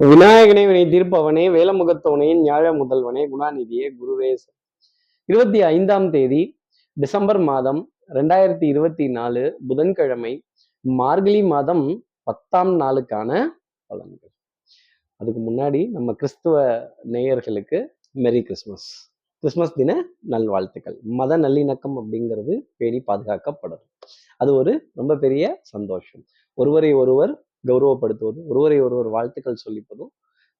விநாயகனே வினை தீர்ப்பவனே வேலமுகத்தவனே ஞாழ முதல்வனே குணாநிதியே குருவே இருபத்தி ஐந்தாம் தேதி டிசம்பர் மாதம் ரெண்டாயிரத்தி இருபத்தி நாலு புதன்கிழமை மார்கழி மாதம் பத்தாம் நாளுக்கான பலன்கள். அதுக்கு முன்னாடி நம்ம கிறிஸ்துவ நேயர்களுக்கு மெரி கிறிஸ்மஸ். கிறிஸ்மஸ் தின நல்வாழ்த்துக்கள். மத நல்லிணக்கம் அப்படிங்கிறது பேணி பாதுகாக்கப்படும். அது ஒரு ரொம்ப பெரிய சந்தோஷம். ஒருவரை ஒருவர் கௌரவப்படுத்துவதும் ஒருவரை ஒருவர் வாழ்த்துக்கள் சொல்லிப்பதும்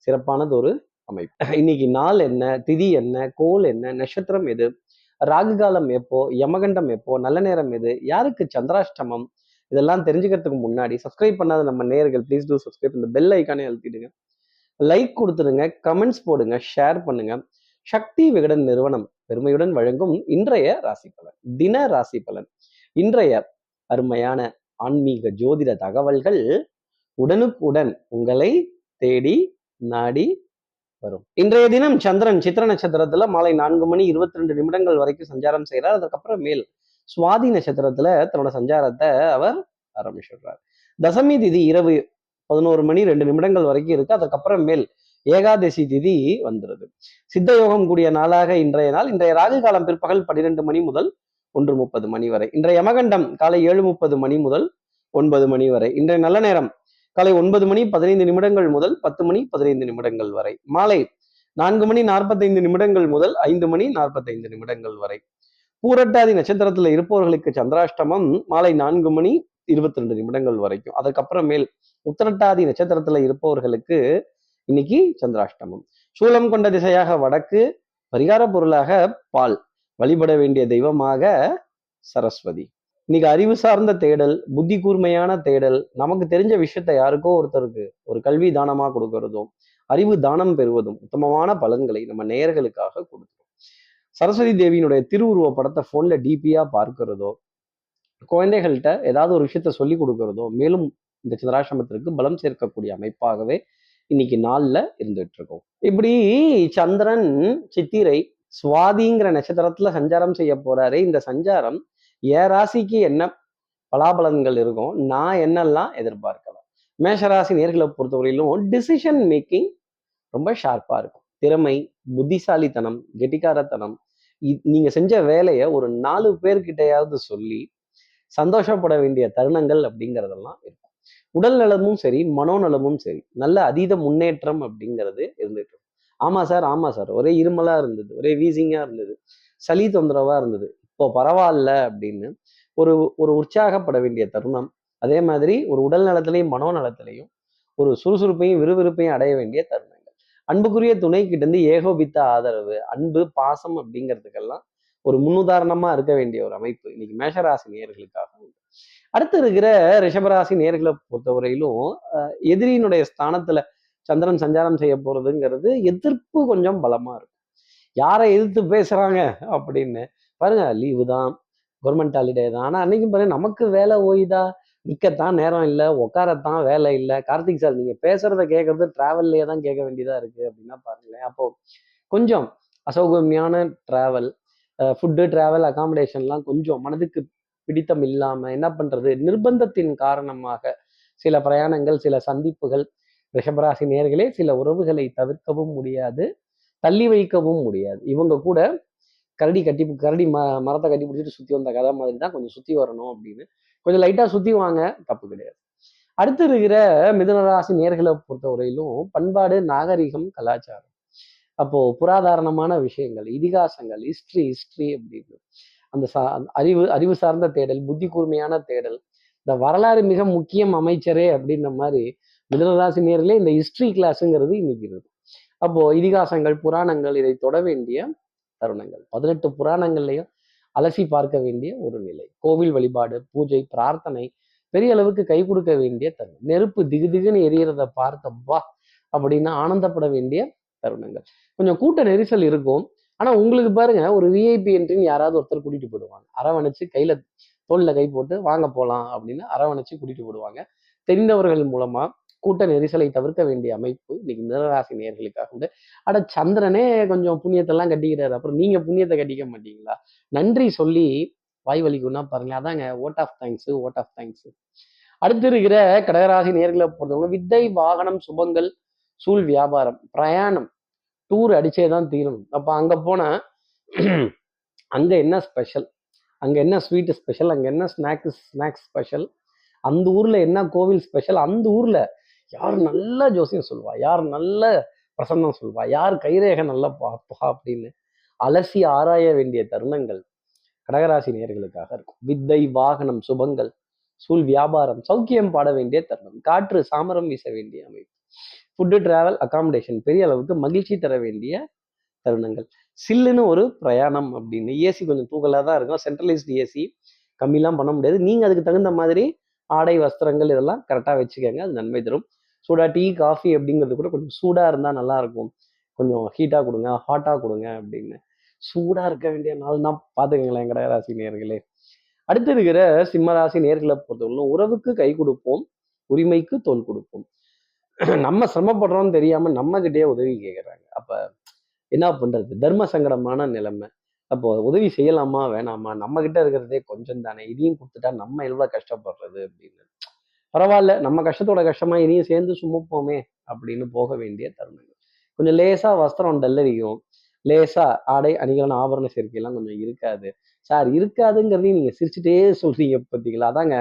சிறப்பானது ஒரு அமைப்பு. இன்னைக்கு நாள் என்ன திதி என்ன கோல் என்ன நட்சத்திரம் எது ராகு காலம் எப்போ யமகண்டம் எப்போ நல்ல நேரம் எது யாருக்கு சந்திராஷ்டமம் இதெல்லாம் தெரிஞ்சுக்கிறதுக்கு முன்னாடி சப்ஸ்கிரைப் பண்ணாத நம்ம நேர்கள் ப்ளீஸ் டூ சப்ஸ்கிரைப் இந்த பெல் ஐக்கானே அழுத்திடுங்க. லைக் கொடுத்துருங்க கமெண்ட்ஸ் போடுங்க ஷேர் பண்ணுங்க. சக்தி விகடன் நிறுவனம் பெருமையுடன் வழங்கும் இன்றைய ராசி பலன் தின ராசி பலன். இன்றைய அருமையான ஆன்மீக ஜோதிட தகவல்கள் உடனுக்குடன் உங்களை தேடி நாடி வரும். இன்றைய தினம் சந்திரன் சித்திர நட்சத்திரத்துல மாலை நான்கு மணி இருபத்தி ரெண்டு நிமிடங்கள் வரைக்கும் சஞ்சாரம் செய்கிறார். அதுக்கப்புறம் மேல் சுவாதி நட்சத்திரத்துல தன்னோட சஞ்சாரத்தை அவர் ஆரம்பிச்சிடுறார். தசமி திதி இரவு பதினோரு மணி ரெண்டு நிமிடங்கள் வரைக்கும் இருக்கு. அதுக்கப்புறம் மேல் ஏகாதசி திதி வந்துருது. சித்த யோகம் கூடிய நாளாக இன்றைய நாள். இன்றைய ராகு காலம் பிற்பகல் பன்னிரெண்டு மணி முதல் ஒன்று முப்பது மணி வரை. இன்றைய யமகண்டம் காலை ஏழு முப்பது மணி முதல் ஒன்பது மணி வரை. இன்றைய நல்ல நேரம் காலை ஒன்பது மணி பதினைந்து நிமிடங்கள் முதல் பத்து மணி பதினைந்து நிமிடங்கள் வரை. மாலை நான்கு மணி நாற்பத்தைந்து நிமிடங்கள் முதல் ஐந்து மணி நாற்பத்தைந்து நிமிடங்கள் வரை. பூரட்டாதி நட்சத்திரத்துல இருப்பவர்களுக்கு சந்திராஷ்டமம் மாலை நான்கு மணி இருபத்தி ரெண்டு நிமிடங்கள் வரைக்கும். அதுக்கப்புறமேல் உத்தரட்டாதி உத்திரட்டாதி நட்சத்திரத்துல இருப்பவர்களுக்கு இன்னைக்கு சந்திராஷ்டமம். சூலம் கொண்ட திசையாக வடக்கு பரிகார பொருளாக பால். வழிபட வேண்டிய தெய்வமாக சரஸ்வதி. இன்னைக்கு அறிவு சார்ந்த தேடல் புத்தி கூர்மையான தேடல் நமக்கு தெரிஞ்ச விஷயத்த யாருக்கோ ஒருத்தருக்கு ஒரு கல்வி தானமா கொடுக்கறதும் அறிவு தானம் பெறுவதும் உத்தமமான பலன்களை நம்ம நேயர்களுக்காக கொடுக்கிறோம் சரஸ்வதி தேவியினுடைய திருவுருவ படத்தை போன்ல டிபியா பார்க்கிறதோ குழந்தைகள்கிட்ட ஏதாவது ஒரு விஷயத்த சொல்லி கொடுக்கறதோ மேலும் இந்த சந்திராசிரமத்திற்கு பலம் சேர்க்கக்கூடிய அமைப்பாகவே இன்னைக்கு நாள்ல இருந்துட்டு இருக்கோம். இப்படி சந்திரன் சித்திரை சுவாதிங்கிற நட்சத்திரத்துல சஞ்சாரம் செய்ய போறாரு இந்த சஞ்சாரம் என் ராசிக்கு என்ன பலாபலன்கள் இருக்கும் நான் என்னெல்லாம் எதிர்பார்க்கலாம்? மேஷராசி நேர்களை பொறுத்தவரையிலும் டிசிஷன் மேக்கிங் ரொம்ப ஷார்ப்பா இருக்கும். திறமை புத்திசாலித்தனம் கெட்டிக்காரத்தனம். நீங்க செஞ்ச வேலையை ஒரு நாலு பேர்கிட்டயாவது சொல்லி சந்தோஷப்பட வேண்டிய தருணங்கள் அப்படிங்கிறதெல்லாம் இருக்கும். உடல் நலமும் சரி மனோநலமும் சரி நல்ல அதீத முன்னேற்றம் அப்படிங்கிறது இருந்துட்டு ஆமா சார் ஆமா சார். ஒரே இருமலா இருந்தது ஒரே வீசிங்கா இருந்தது சளி தொந்தரவா இருந்தது. இப்போ பரவாயில்ல அப்படின்னு ஒரு ஒரு உற்சாகப்பட வேண்டிய தருணம். அதே மாதிரி ஒரு உடல் நலத்திலையும் மனோநலத்திலையும் ஒரு சுறுசுறுப்பையும் விறுவிறுப்பையும் அடைய வேண்டிய தருணங்கள். அன்புக்குரிய துணை கிட்ட இருந்து ஏகோபித்த ஆதரவு அன்பு பாசம் அப்படிங்கிறதுக்கெல்லாம் ஒரு முன்னுதாரணமா இருக்க வேண்டிய ஒரு அமைப்பு இன்னைக்கு மேஷராசி நேயர்களுக்காக உண்டு. அடுத்து இருக்கிற ரிஷபராசி நேர்களை பொறுத்தவரையிலும் அஹ், எதிரியினுடைய ஸ்தானத்துல சந்திரன் சஞ்சாரம் செய்ய போறதுங்கிறது எதிர்ப்பு கொஞ்சம் பலமா இருக்கும். யாரை எதிர்த்து பேசுறாங்க அப்படின்னு பாருங்க லீவு தான் கவர்மெண்ட் ஹாலிடே தான். ஆனால் அன்னைக்கும் பாருங்க நமக்கு வேலை ஓய்தா நிற்கத்தான் நேரம் இல்லை உட்காரத்தான் வேலை இல்லை. கார்த்திக் சார் நீங்கள் பேசுறத கேட்கறது ட்ராவல்லையே தான் கேட்க வேண்டியதாக இருக்குது அப்படின்னா பாருங்களேன். அப்போ கொஞ்சம் அசௌகமியான ட்ராவல் ஃபுட்டு ட்ராவல் அகாமடேஷன்லாம் கொஞ்சம் மனதுக்கு பிடித்தம் இல்லாமல் என்ன பண்ணுறது நிர்பந்தத்தின் காரணமாக சில பிரயாணங்கள் சில சந்திப்புகள் ரிஷபராசி நேர்களே சில உறவுகளை தவிர்க்கவும் முடியாது தள்ளி வைக்கவும் முடியாது. இவங்க கூட கரடி கட்டி கரடி ம மரத்தை கட்டி பிடிச்சிட்டு சுத்தி வந்த கதை மாதிரி தான் கொஞ்சம் சுத்தி வரணும் அப்படின்னு. கொஞ்சம் லைட்டா சுத்தி வாங்க தப்பு கிடையாது. அடுத்து இருக்கிற மிதனராசி நேர்களை பொறுத்தவரையிலும் பண்பாடு நாகரிகம் கலாச்சாரம். அப்போ புராதாரணமான விஷயங்கள் இதிகாசங்கள் ஹிஸ்ட்ரி ஹிஸ்ட்ரி அப்படின்னு. அந்த சா அறிவு அறிவு சார்ந்த தேடல் புத்தி கூர்மையான தேடல். இந்த வரலாறு மிக முக்கியம் அமைச்சரே அப்படின்ற மாதிரி மிதனராசி நேர்களே இந்த ஹிஸ்ட்ரி கிளாஸுங்கிறது இன்னைக்கு இருக்கும் அப்போ இதிகாசங்கள் புராணங்கள் இதை தொட வேண்டிய தருணங்கள். பதினெட்டு புராணங்கள்லையும் அலசி பார்க்க வேண்டிய ஒரு நிலை. கோவில் வழிபாடு பூஜை பிரார்த்தனை பெரிய அளவுக்கு கை கொடுக்க வேண்டிய தருணம். நெருப்பு திகு திகுன்னு எரியறத பார்த்தப்பா அப்படின்னு ஆனந்தப்பட வேண்டிய தருணங்கள். கொஞ்சம் கூட்ட நெரிசல் இருக்கும். ஆனா உங்களுக்கு பாருங்க ஒரு விஐபி என்ட்ரின்னு யாராவது ஒருத்தர் கூட்டிட்டு போயிடுவாங்க. அரவணைச்சு கையில தோல்ல கை போட்டு வாங்க போலாம் அப்படின்னு அரவணைச்சு கூட்டிட்டு போடுவாங்க தெரிந்தவர்கள் மூலமா கூட்ட நெரிசலை தவிர்க்க வேண்டிய அமைப்பு இன்னைக்கு மிதனராசி நேர்களுக்காக உண்டு. அட சந்திரனே கொஞ்சம் புண்ணியத்தெல்லாம் கட்டிக்கிறாரு. அப்புறம் நீங்க புண்ணியத்தை கட்டிக்க மாட்டீங்களா? நன்றி சொல்லி வாய் வலிக்கும்னா பாருங்க அதாங்க vote of thanks vote of thanks அடுத்து இருக்கிற கடகராசி நேர்களை பொறுத்தவங்க வித்தை வாகனம் சுபங்கள் சூழ் வியாபாரம் பிரயாணம் டூர் அடிச்சே தான் தீரும் அப்போ அங்கே போனால் அங்கே என்ன ஸ்பெஷல் அங்கே என்ன ஸ்வீட்டு ஸ்பெஷல் அங்கே என்ன ஸ்நாக்ஸ் ஸ்நாக்ஸ் ஸ்பெஷல் அந்த ஊரில் என்ன கோவில் ஸ்பெஷல் அந்த ஊரில் யார் நல்ல ஜோசியம் சொல்வா? யார் நல்ல பிரசன்னம் சொல்வா? யார் கைரேகை நல்லா பார்ப்பா அப்படின்னு அலசி ஆராய வேண்டிய தருணங்கள் கடகராசி நேர்களுக்காக இருக்கும். வித்தை வாகனம் சுபங்கள் சூழ் வியாபாரம் சௌக்கியம் பாட வேண்டிய தருணம் காற்று சாமரம் வீச வேண்டிய அமைப்பு ஃபுட்டு டிராவல் அகாமடேஷன் பெரிய அளவுக்கு மகிழ்ச்சி தர வேண்டிய தருணங்கள். சில்லுன்னு ஒரு பிரயாணம் அப்படின்னு. ஏசி கொஞ்சம் தூக்கலாக தான் இருக்கும். சென்ட்ரலைஸ்டு ஏசி கம்மிலாம் பண்ண முடியாது. நீங்கள் அதுக்கு தகுந்த மாதிரி ஆடை வஸ்திரங்கள் இதெல்லாம் கரெக்டாக வச்சுக்கோங்க. அது நன்மை தரும். சூடாக டீ காஃபி அப்படிங்கிறது கூட கொஞ்சம் சூடாக இருந்தால் நல்லா இருக்கும் கொஞ்சம் ஹீட்டாக கொடுங்க ஹாட்டாக கொடுங்க அப்படின்னு. சூடாக இருக்க வேண்டிய நாள் தான் பார்த்துக்கங்களேன் கடகராசி நேர்களே அடுத்து இருக்கிற சிம்மராசி நேர்களை பொறுத்தவரைக்கும் உறவுக்கு கை கொடுப்போம் உரிமைக்கு தோல் கொடுப்போம். நம்ம சிரமப்படுறோம்னு தெரியாம நம்ம கிட்டே உதவி கேட்குறாங்க அப்ப என்ன பண்றது? தர்ம சங்கடமான நிலைமை. அப்போ உதவி செய்யலாமா வேணாமா? நம்ம கிட்ட இருக்கிறதே கொஞ்சம் தானே. இதையும் கொடுத்துட்டா நம்ம எவ்வளவு கஷ்டப்படுறது அப்படின்னு. பரவாயில்ல நம்ம கஷ்டத்தோட கஷ்டமா இனியும் சேர்ந்து சுமப்போமே அப்படின்னு போக வேண்டிய தருணங்கள். கொஞ்சம் லேசா வஸ்திரம் டல்லரியும் லேசா ஆடை அணிகளான ஆபரண சேர்க்கையெல்லாம் கொஞ்சம் இருக்காது. சார் இருக்காதுங்கிறதையும் நீங்க சிரிச்சுட்டே சொல்றீங்க பார்த்தீங்களா அதாங்க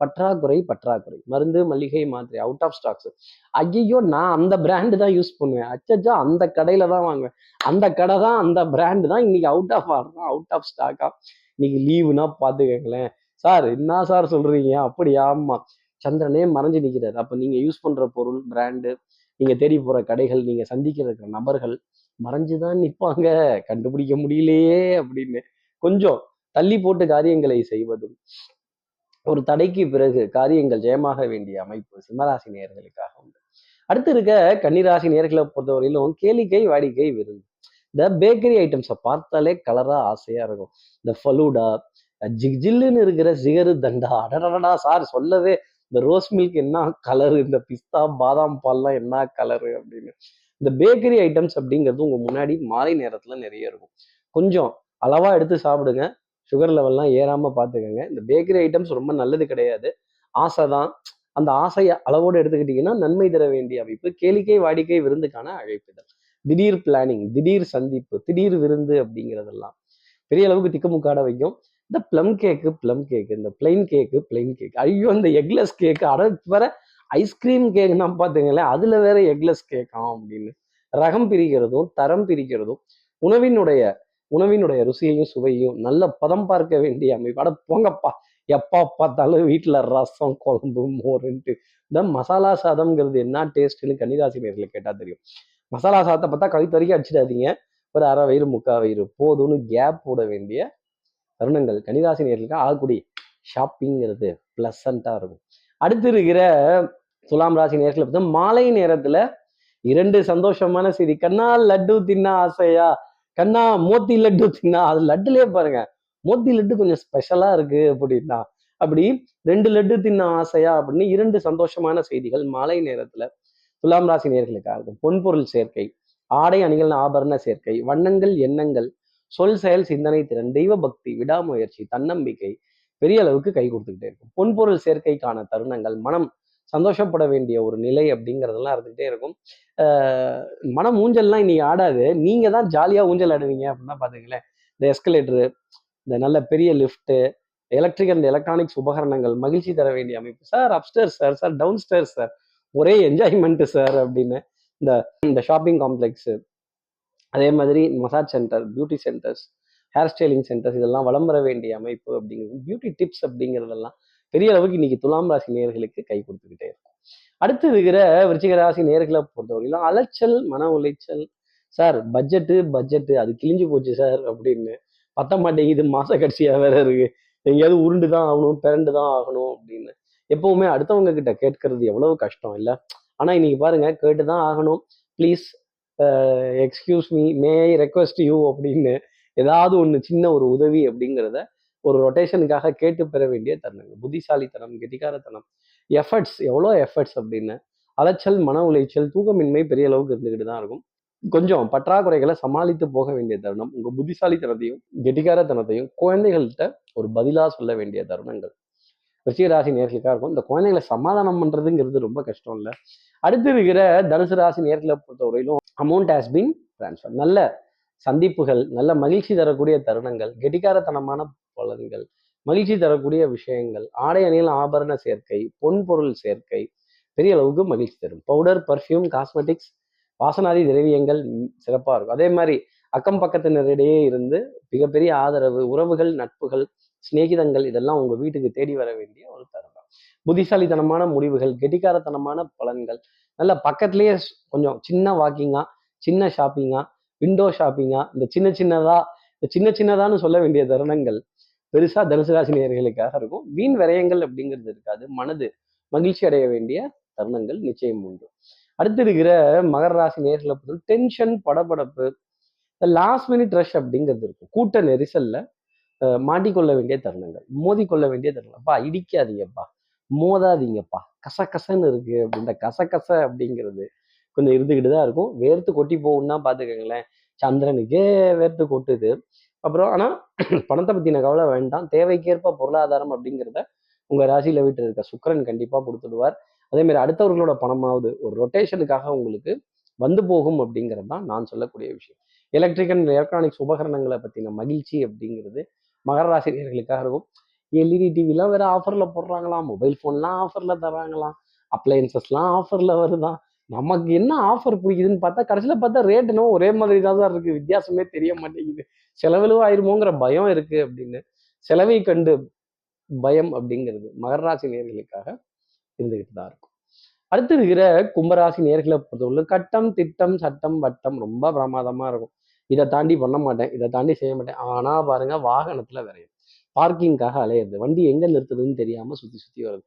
பற்றாக்குறை பற்றாக்குறை. மருந்து மளிகை மாத்திரை அவுட் ஆஃப் ஸ்டாக்ஸ் ஐயோ நான் அந்த பிராண்டு தான் யூஸ் பண்ணுவேன். அச்சச்சோ அந்த கடையில தான் வாங்குவேன். அந்த கடை தான் அந்த பிராண்டு தான் இன்னைக்கு அவுட் ஆஃப் ஆடுறோம் அவுட் ஆஃப் ஸ்டாக்கா இன்னைக்கு லீவுனா பார்த்துக்கங்களேன் சார் என்ன சார் சொல்றீங்க? அப்படியா ஆமா சந்திரனே மறைஞ்சு நிற்கிறார். அப்போ நீங்கள் யூஸ் பண்ணுற பொருள் பிராண்டு நீங்கள் தேடி போகிற கடைகள் நீங்கள் சந்திக்கிற இருக்கிற நபர்கள் மறைஞ்சுதான் நிற்பாங்க கண்டுபிடிக்க முடியலையே அப்படின்னு. கொஞ்சம் தள்ளி போட்டு காரியங்களை செய்வதும் ஒரு தடைக்கு பிறகு காரியங்கள் ஜெயமாக வேண்டிய அமைப்பு சிம்மராசி நேர்களுக்காக உண்டு. அடுத்து இருக்க கன்னிராசி நேர்களை பொறுத்தவரையிலும் கேளிக்கை வாடிக்கை விருந்து. இந்த பேக்கரி ஐட்டம்ஸை பார்த்தாலே கலரா ஆசையா இருக்கும். இந்த ஃபலூடா ஜிக் ஜில்லுன்னு இருக்கிற சிகரு தண்டா அடடடா சார் சொல்லவே இந்த ரோஸ் மில்க் என்ன கலரு இந்த பிஸ்தா பாதாம் பால்லாம் என்ன கலரு அப்படின்னு. இந்த பேக்கரி ஐட்டம்ஸ் அப்படிங்கிறது உங்கள் முன்னாடி மாலை நேரத்தில் நிறைய இருக்கும். கொஞ்சம் அளவாக எடுத்து சாப்பிடுங்க. சுகர் லெவல்லாம் ஏறாமல் பார்த்துக்கோங்க இந்த பேக்கரி ஐட்டம்ஸ் ரொம்ப நல்லது கிடையாது. ஆசை தான். அந்த ஆசையை அளவோடு எடுத்துக்கிட்டிங்கன்னா நன்மை தர வேண்டிய அமைப்பு கேளிக்கை வாடிக்கை விருந்துக்கான அழைப்புதல் திடீர் பிளானிங் திடீர் சந்திப்பு திடீர் விருந்து அப்படிங்கிறதெல்லாம். பெரிய அளவுக்கு திக்குமுக்காட வைக்கும். இந்த ப்ளம் கேக்கு ப்ளம் கேக்கு இந்த பிளைன் கேக்கு பிளைன் கேக் ஐயோ இந்த எக்லெஸ் கேக்கு அட வர ஐஸ்கிரீம் கேக்குன்னா பார்த்துங்களேன் அதுல வேற எக்லெஸ் கேக்காம் அப்படின்னு. ரகம் பிரிக்கிறதும் தரம் பிரிக்கிறதும் உணவினுடைய உணவினுடைய ருசியையும் சுவையும் நல்ல பதம் பார்க்க வேண்டிய அமைப்பு. அட போங்கப்பா. எப்பா பார்த்தாலும் வீட்டில் ரசம் குழம்பு மோருன்ட்டு. இந்த மசாலா சாதம்ங்கிறது என்ன டேஸ்ட்னு கன்னிராசி நேரில் கேட்டால் தெரியும். மசாலா சாதத்தை பார்த்தா கழுத்து வரைக்கும் அடிச்சிடாதீங்க. ஒரு அரை வயிறு முக்கால் வயிறு போதும்னு கேப் போட வேண்டிய தருணங்கள். கன்னிராசி நேர்களுக்கு ஆகக்கூடிய ஷாப்பிங்கிறது ப்ளசண்ட்டாக இருக்கும். அடுத்து இருக்கிற துலாம் ராசி நேரத்தில் பார்த்தா மாலை நேரத்தில் இரண்டு சந்தோஷமான செய்தி. கண்ணா லட்டு தின்னா ஆசையா? கண்ணா மோத்தி லட்டு தின்னா? அது லட்டுலயே பாருங்க. மோத்தி லட்டு கொஞ்சம் ஸ்பெஷலா இருக்கு அப்படின்னா அப்படி ரெண்டு லட்டு தின்ன ஆசையா? அப்படின்னு இரண்டு சந்தோஷமான செய்திகள் மாலை நேரத்துல துலாம் ராசி நேர்களுக்காக இருக்கும் பொன்பொருள் சேர்க்கை ஆடை அணிகள் ஆபரண சேர்க்கை வண்ணங்கள் எண்ணங்கள் சொல் செயல் சிந்தனை திறன் தெய்வ பக்தி விடாமுயற்சி தன்னம்பிக்கை பெரிய அளவுக்கு கை கொடுத்துக்கிட்டே இருக்கும். பொன்பொருள் சேர்க்கைக்கான தருணங்கள் மனம் சந்தோஷப்பட வேண்டிய ஒரு நிலை அப்படிங்கிறதெல்லாம் இருந்துகிட்டே இருக்கும். மனம் ஊஞ்சல்லாம் இன்னைக்கு ஆடாது. நீங்க தான் ஜாலியா ஊஞ்சல் ஆடுவீங்க அப்படின்னா பாத்துங்களேன் இந்த எஸ்கலேட்டரு இந்த நல்ல பெரிய லிஃப்ட்டு எலக்ட்ரிக் அண்ட் எலக்ட்ரானிக்ஸ் உபகரணங்கள் மகிழ்ச்சி தர வேண்டிய அமைப்பு. Sir upstair sir sir down stair sir ஒரே என்ஜாய்மெண்ட்டு சார் அப்படின்னு. இந்த இந்த ஷாப்பிங் காம்ப்ளெக்ஸு அதே மாதிரி massage centre beauty centres hair styling centres இதெல்லாம் வளம் வர வேண்டிய அமைப்பு அப்படிங்கிறது பியூட்டி டிப்ஸ் அப்படிங்கிறதெல்லாம் பெரிய அளவுக்கு இன்னைக்கு துலாம் ராசி நேர்களுக்கு கை கொடுத்துக்கிட்டே இருக்கும். அடுத்து இருக்கிற விருச்சிக ராசி நேர்களை பொறுத்தவரையிலும் அலைச்சல் மன உளைச்சல் சார் பட்ஜெட்டு பட்ஜெட்டு அது கிழிஞ்சு போச்சு சார் அப்படின்னு பத்த மாட்டேங்குது மாச கடைசியா வேற இருக்கு. எங்கேயாவது உருண்டு தான் ஆகணும் பிறண்டு தான் ஆகணும் அப்படின்னு எப்பவுமே அடுத்தவங்க கிட்ட கேட்கறது எவ்வளவு கஷ்டம் இல்லை? ஆனா இன்னைக்கு பாருங்க கேட்டு தான் ஆகணும். Please excuse me may I request you அப்படின்னு ஏதாவது ஒன்று சின்ன ஒரு உதவி அப்படிங்கிறத ஒரு ரொட்டேஷனுக்காக கேட்டு பெற வேண்டிய தருணங்கள். புத்திசாலித்தனம் கெட்டிக்காரத்தனம் எஃபர்ட்ஸ் எவ்வளோ எஃபர்ட்ஸ் அப்படின்னு அலைச்சல் மன உளைச்சல் தூக்கமின்மை பெரிய அளவுக்கு இருந்துக்கிட்டு தான் இருக்கும். கொஞ்சம் பற்றாக்குறைகளை சமாளித்து போக வேண்டிய தருணம். உங்க புத்திசாலித்தனத்தையும் கெட்டிக்காரத்தனத்தையும் குழந்தைகள்கிட்ட ஒரு பதிலா சொல்ல வேண்டிய தருணங்கள். ரிஷிகராசி நேர்களுக்காக இருக்கும். இந்த குழந்தைகளை சமாதானம் பண்றதுங்கிறது ரொம்ப கஷ்டம் இல்லை. அடுத்து இருக்கிற தனுசு ராசி நேர்களை பொறுத்தவரையிலும் அமௌண்ட் ஹாஸ் பீன் டிரான்ஸ்ஃபர் நல்ல சந்திப்புகள் நல்ல மகிழ்ச்சி தரக்கூடிய தருணங்கள் கெட்டிக்காரத்தனமான பலன்கள் மகிழ்ச்சி தரக்கூடிய விஷயங்கள் ஆடை அணியில் ஆபரண சேர்க்கை பொன் பொருள் சேர்க்கை பெரிய அளவுக்கு மகிழ்ச்சி தரும். பவுடர் பர்ஃப்யூம் காஸ்மெட்டிக்ஸ் வாசனாதி திரவியங்கள் சிறப்பாக இருக்கும். அதே மாதிரி அக்கம் பக்கத்தினரிடையே இருந்து மிகப்பெரிய ஆதரவு உறவுகள் நட்புகள் சிநேகிதங்கள் இதெல்லாம் உங்கள் வீட்டுக்கு தேடி வர வேண்டிய ஒரு தருணம். புத்திசாலித்தனமான முடிவுகள் கெட்டிக்காரத்தனமான பலன்கள் நல்ல பக்கத்துலேயே கொஞ்சம் சின்ன வாக்கிங்கா சின்ன ஷாப்பிங்கா விண்டோ ஷாப்பிங்கா இந்த சின்ன சின்னதா இந்த சின்ன சின்னதான்னு சொல்ல வேண்டிய தருணங்கள் பெருசா தனுசு ராசி நேர்களுக்காக இருக்கும். வீண் விரயங்கள் அப்படிங்கிறது இருக்காது. மனது மகிழ்ச்சி அடைய வேண்டிய தருணங்கள் நிச்சயம் உண்டு. அடுத்து இருக்கிற மகர ராசி நேர்களை பொறுத்த டென்ஷன் படபடப்பு லாஸ்ட் மினிட் ரஷ் அப்படிங்கிறது இருக்கும். கூட்ட நெரிசல்ல மாட்டிக்கொள்ள வேண்டிய தருணங்கள் மோதிக்கொள்ள வேண்டிய தருணம் அப்பா இடிக்காதீங்கப்பா. மோதாதீங்கப்பா. கசகசன்னு இருக்கு அப்படின்ற கசகச அப்படிங்கிறது கொஞ்சம் இருந்துக்கிட்டு தான் இருக்கும். வேர்த்து கொட்டி போகும்னா பார்த்துக்கோங்களேன். சந்திரனுக்கே வேர்த்து கொட்டுது. அப்புறம் ஆனால் பணத்தை பற்றின கவலை வேண்டாம். தேவைக்கேற்ப பொருளாதாரம் அப்படிங்கிறத உங்கள் ராசியில் வீட்டில் இருக்க சுக்கரன் கண்டிப்பாக கொடுத்துடுவார். அதேமாரி அடுத்தவர்களோட பணமாவது ஒரு ரொட்டேஷனுக்காக உங்களுக்கு வந்து போகும் அப்படிங்கிறது தான் நான் சொல்லக்கூடிய விஷயம். எலக்ட்ரிக் அண்ட் எலக்ட்ரானிக்ஸ் உபகரணங்களை பற்றின மகிழ்ச்சி அப்படிங்கிறது மகர ராசினியர்களுக்காக இருக்கும். எல்இடி டிவிலாம் வேற ஆஃபரில் போடுறாங்களாம். மொபைல் ஃபோன்லாம் ஆஃபரில் தராங்களாம் அப்ளையன்சஸ்லாம் ஆஃபரில் வருதான் நமக்கு என்ன ஆஃபர் பிடிக்குதுன்னு பார்த்தா கடைசியில் பார்த்தா ரேட் ஒரே மாதிரி தான் தான் இருக்குது வித்தியாசமே தெரிய மாட்டேங்குது. செலவிலும் ஆயிருமோங்கிற பயம் இருக்குது அப்படின்னு. செலவை கண்டு பயம் அப்படிங்கிறது மகராசி நேர்களுக்காக இருந்துக்கிட்டு தான் இருக்கும். அடுத்து இருக்கிற கும்பராசி நேர்களை பொறுத்தவரை கட்டம் திட்டம் சட்டம் வட்டம் ரொம்ப பிரமாதமாக இருக்கும். இதை தாண்டி பண்ண மாட்டேன் இதை தாண்டி செய்ய மாட்டேன். ஆனால் பாருங்க வாகனத்தில் விரையும் பார்க்கிங்காக அலையிறது. வண்டி எங்க நிறுத்துறதுன்னு தெரியாம சுத்தி சுத்தி வருது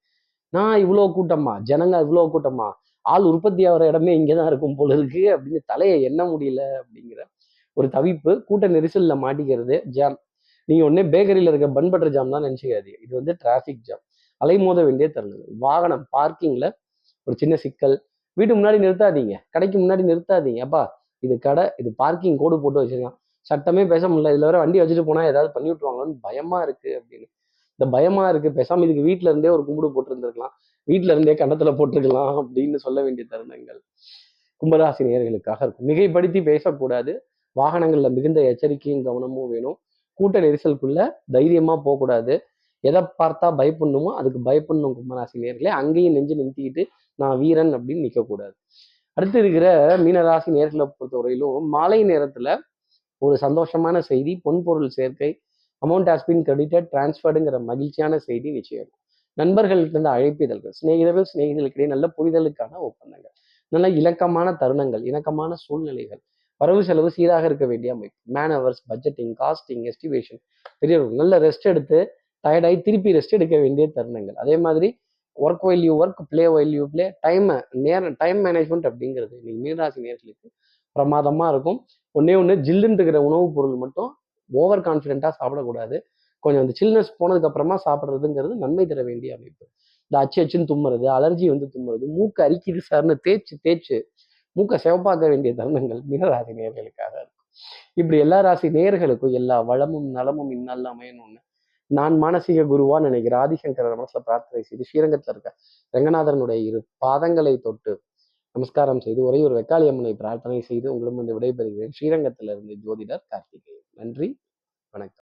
நான் இவ்வளோ கூட்டமா? ஜனங்க இவ்வளோ கூட்டமா? ஆள் உற்பத்தி ஆகிற இடமே இங்கேதான் இருக்கும் போல இருக்கு அப்படின்னு தலையை எண்ண முடியல அப்படிங்கிற ஒரு தவிப்பு கூட்ட நெரிசலில் மாட்டிக்கிறது ஜாம் நீங்கள் உடனே பேக்கரியில் இருக்க பன் பட்டர் ஜாம் தான் நினச்சிக்காதீங்க. இது வந்து டிராஃபிக் ஜாம் அலைமோத வேண்டிய தருணங்கள். வாகனம் பார்க்கிங்கில் ஒரு சின்ன சிக்கல். வீட்டு முன்னாடி நிறுத்தாதீங்க. கடைக்கு முன்னாடி நிறுத்தாதீங்க. அப்பா இது கடை இது பார்க்கிங் கோடு போட்டு வச்சிருக்கான். சட்டமே பேச முடியல. இதில் வர வண்டி வச்சுட்டு போனால் ஏதாவது பண்ணி விட்டுருவாங்கன்னு பயமா இருக்கு அப்படின்னு. இந்த பயமா இருக்கு. பேசாம இதுக்கு வீட்டில இருந்தே ஒரு கும்பிடு போட்டிருந்துருக்கலாம். வீட்டில இருந்தே கண்டத்துல போட்டிருக்கலாம் அப்படின்னு சொல்ல வேண்டிய தருணங்கள் கும்பராசி நேர்களுக்காக இருக்கும். மிகைப்படுத்தி பேசக்கூடாது. வாகனங்களில் மிகுந்த எச்சரிக்கையும் கவனமும் வேணும். கூட்ட நெரிசலுக்குள்ள தைரியமா போகக்கூடாது. எதை பார்த்தா பயப்படணுமோ அதுக்கு பயப்படணும் கும்பராசி நேர்களே அங்கேயும் நெஞ்சு நிறுத்திக்கிட்டு நான் வீரன் அப்படின்னு நிற்கக்கூடாது அடுத்து இருக்கிற மீனராசி நேர்களை பொறுத்தவரையிலும் மாலை நேரத்துல ஒரு சந்தோஷமான செய்தி பொன்பொருள் சேர்க்கை அமௌண்ட் ஹாஸ் பின் கிரெடிட்டட் டிரான்ஸ்ஃபர்டுங்கிற மகிழ்ச்சியான செய்தி நிச்சயம். நண்பர்கள்ட்ட இருந்து அழைப்பிதழ்கள் சிநேகிதர்கள் சிநேகிதர்களுக்கிடையே நல்ல புரிதலுக்கான ஒப்பந்தங்கள் நல்ல இலக்கமான தருணங்கள் இணக்கமான சூழ்நிலைகள் வரவு செலவு சீராக இருக்க வேண்டிய அமைப்பு man hours budgeting costing estimation பெரியவர்கள் நல்ல ரெஸ்ட் எடுத்து டயர்டாகி திருப்பி ரெஸ்ட் எடுக்க வேண்டிய தருணங்கள். அதே மாதிரி work while you work play while you play time நேரம் டைம் மேனேஜ்மெண்ட் அப்படிங்கிறது நீங்கள் மீனராசி நேர்களுக்கு பிரமாதமாக இருக்கும். ஒன்றே ஒன்று ஜில்லுன்னு இருக்கிற உணவுப் பொருள் மட்டும் ஓவர் கான்ஃபிடென்ட்டாக சாப்பிடக்கூடாது. கொஞ்சம் அந்த சில்னஸ் போனதுக்கப்புறமா சாப்பிட்றதுங்கிறது நன்மை தர வேண்டிய அமைப்பு. இந்த அச்சு அச்சுன்னு தும்முறது அலர்ஜி வந்து தும்முறது மூக்கு அரிக்குது சார்னு தேய்ச்சி தேய்ச்சி மூக்கை சிவப்பாக்க வேண்டிய தருணங்கள் மிகராசி நேர்களுக்காக இருக்கும். இப்படி எல்லா ராசி நேர்களுக்கும் எல்லா வளமும் நலமும் இந்நாளில் அமையணும்னு நான் மானசீக குருவா நினைக்கிற ஆதிசங்கர மனசுல பிரார்த்தனை செய்து ஸ்ரீரங்கத்தில் இருக்க ரங்கநாதனுடைய இரு பாதங்களை தொட்டு நமஸ்காரம் செய்து ஒரே ஒரு வெக்காளி அம்மனை பிரார்த்தனை செய்து உங்களும் வந்து விடைபெறுகிறேன். ஸ்ரீரங்கத்திலிருந்து ஜோதிடர் கார்த்திகேயன். நன்றி வணக்கம்.